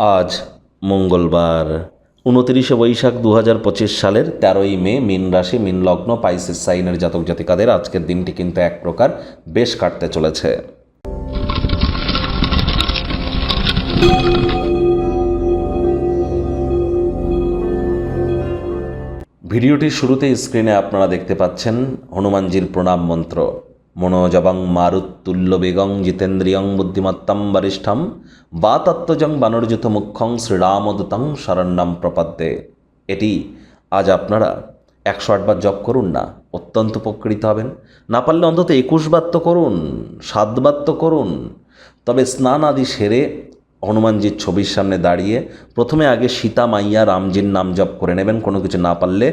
আজ মঙ্গলবার, উনতিরিশে বৈশাখ দু হাজার পঁচিশ সালের তেরোই মে, মিন রাশি, মিন লগ্ন, পাইসিস সাইনের জাতক জাতিকাদের আজকের দিনটি কিন্তু এক প্রকার বেশ কাটতে চলেছে। ভিডিওটির শুরুতে স্ক্রিনে আপনারা দেখতে পাচ্ছেন হনুমানজির প্রণাম মন্ত্র। মনোজবং মারুত্তুল্য বেগং জিতেন্দ্রিয়ং বুদ্ধিমত্তম বরিষ্ঠম বা তত্ত্বজং বানর্যুত মুখ্যং শ্রীরামদূতং শরণ্যম প্রপদ্যে। এটি আজ আপনারা একশো আটবার জপ করুন না, অত্যন্ত উপকৃত হবেন। না পারলে অন্তত একুশ বার তো করুন সাতবার তো করুন। তবে স্নান আদি সেরে হনুমানজির ছবির সামনে দাঁড়িয়ে প্রথমে আগে সীতা মাইয়া রামজির নাম জপ করে নেবেন, কোনো কিছু না পারলে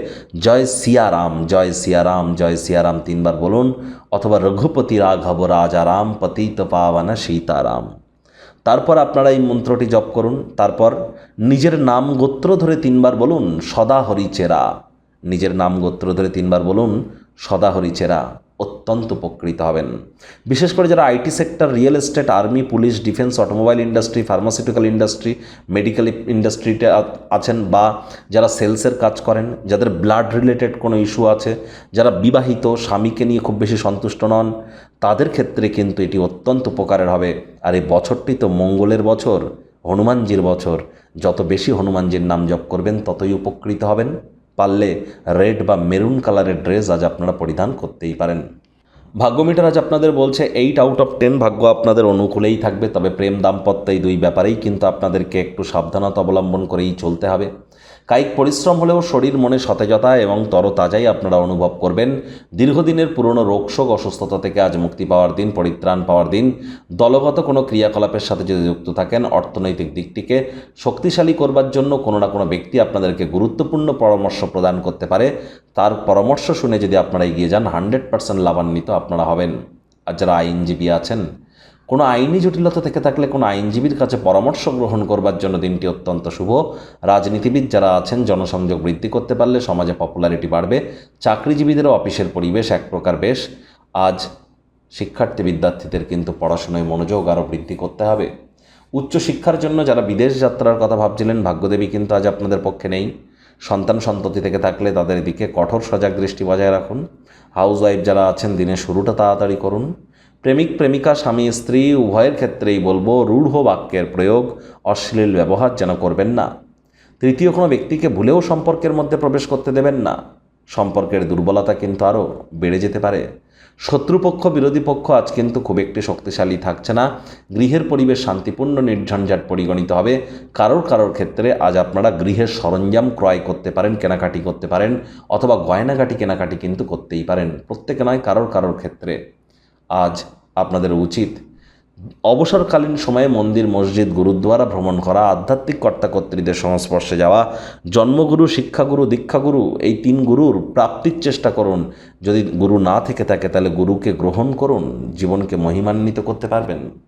জয় সিয়ারাম জয় সিয়ারাম জয় সিয়ারাম তিনবার বলুন, অথবা রঘুপতি রাঘব রাজারাম পতিত পাওয়ানা সীতারাম তারপর আপনারা এই মন্ত্রটি জপ করুন, তারপর নিজের নাম গোত্র ধরে তিনবার বলুন, সদা হরিচেরা। নিজের নাম গোত্র ধরে তিনবার বলুন, সদা হরিচেরা। অত্যন্ত উপকৃত হবেন। বিশেষ করে যারা IT sector, real estate, army, police, defence, automobile industry, pharmaceutical industry, medical ইন্ডাস্ট্রিতে আছেন বা যারা সেলসের কাজ করেন, যাদের ব্লাড রিলেটেড কোনো ইস্যু আছে, যারা বিবাহিত, স্বামীকে নিয়ে খুব বেশি সন্তুষ্ট নন, তাদের ক্ষেত্রে কিন্তু এটি অত্যন্ত উপকারের হবে। আর এই বছরটি তো মঙ্গলের বছর, হনুমানজির বছর। যত বেশি হনুমানজির নাম জপ করবেন, ততই উপকৃত হবেন। পারলে রেড বা মেরুন কালারের ড্রেস আজ আপনারা পরিধান করতেই পারেন। ভাগ্যমিটার আজ আপনাদের বলছে এইট আউট অফ টেন ভাগ্য আপনাদের অনুকূলেই থাকবে। তবে প্রেম দাম্পত্য এই দুই ব্যাপারেই কিন্তু আপনাদেরকে একটু সাবধানতা অবলম্বন করেই চলতে হবে। কায়িক পরিশ্রম হলেও শরীর, মনে সতেজতা এবং তরতাজাই আপনারা অনুভব করবেন। দীর্ঘদিনের পুরনো রোগশোক অসুস্থতা থেকে আজ মুক্তি পাওয়ার দিন, পরিত্রাণ পাওয়ার দিন। দলগত কোনো ক্রিয়াকলাপের সাথে যদি যুক্ত থাকেন, অর্থনৈতিক দিকটিকে শক্তিশালী করবার জন্য কোনো না কোনো ব্যক্তি আপনাদেরকে গুরুত্বপূর্ণ পরামর্শ প্রদান করতে পারে। তার পরামর্শ শুনে যদি আপনারা এগিয়ে যান হান্ড্রেড পার্সেন্ট লাভান্বিত আপনারা হবেন। আর যারা আইনজীবী আছেন, কোনো আইনি জটিলতা থেকে থাকলে কোনো আইনজীবীর কাছে পরামর্শ গ্রহণ করবার জন্য দিনটি অত্যন্ত শুভ। রাজনীতিবিদ যারা আছেন, জনসংযোগ বৃদ্ধি করতে পারলে সমাজে পপুলারিটি বাড়বে, চাকরিজীবীদেরও অফিসের পরিবেশ এক প্রকার বেশ। আজ শিক্ষার্থী বিদ্যার্থীদের কিন্তু পড়াশোনায় মনোযোগ আরও বৃদ্ধি করতে হবে। উচ্চশিক্ষার জন্য যারা বিদেশ যাত্রার কথা ভাবছিলেন, ভাগ্যদেবী কিন্তু আজ আপনাদের পক্ষে নেই। সন্তান সন্ততি থেকে থাকলে তাদের দিকে কঠোর সজাগ দৃষ্টি বজায় রাখুন। হাউস ওয়াইফ যারা আছেন, দিনের শুরুটা তাড়াতাড়ি করুন। প্রেমিক, প্রেমিকা, স্বামী, স্ত্রী, উভয়ের ক্ষেত্রেই বলব, রূঢ় বাক্যের প্রয়োগ অশ্লীল ব্যবহার যেন করবেন না। তৃতীয়, কোনো ব্যক্তিকে ভুলেও সম্পর্কের মধ্যে প্রবেশ করতে দেবেন না। সম্পর্কের দুর্বলতা কিন্তু আরও বেড়ে যেতে পারে। শত্রুপক্ষ, বিরোধী পক্ষ আজ কিন্তু খুব একটি শক্তিশালী থাকছে না। গৃহের পরিবেশ শান্তিপূর্ণ, নির্ঝঞ্ঝাট পরিগণিত হবে। কারোর কারোর ক্ষেত্রে আজ আপনারা গৃহের সরঞ্জাম ক্রয় করতে পারেন, কেনাকাটি করতে পারেন, অথবা গয়নাঘাটি কেনাকাটি কিন্তু করতেই পারেন। প্রত্যেকে নয়, কারোর কারোর ক্ষেত্রে। আজ আপনাদের উচিত অবসরকালীন সময়ে মন্দির, মসজিদ, গুরুদ্বারা ভ্রমণ করা, আধ্যাত্মিক কর্তাকর্ত্রীদের সংস্পর্শে যাওয়া, জন্মগুরু, শিক্ষাগুরু, দীক্ষাগুরু, এই তিন গুরুর প্রাপ্তির চেষ্টা করুন। যদি গুরু না থেকে থাকে, তাহলে গুরুকে গ্রহণ করুন। জীবনকে মহিমান্বিত করতে পারবেন।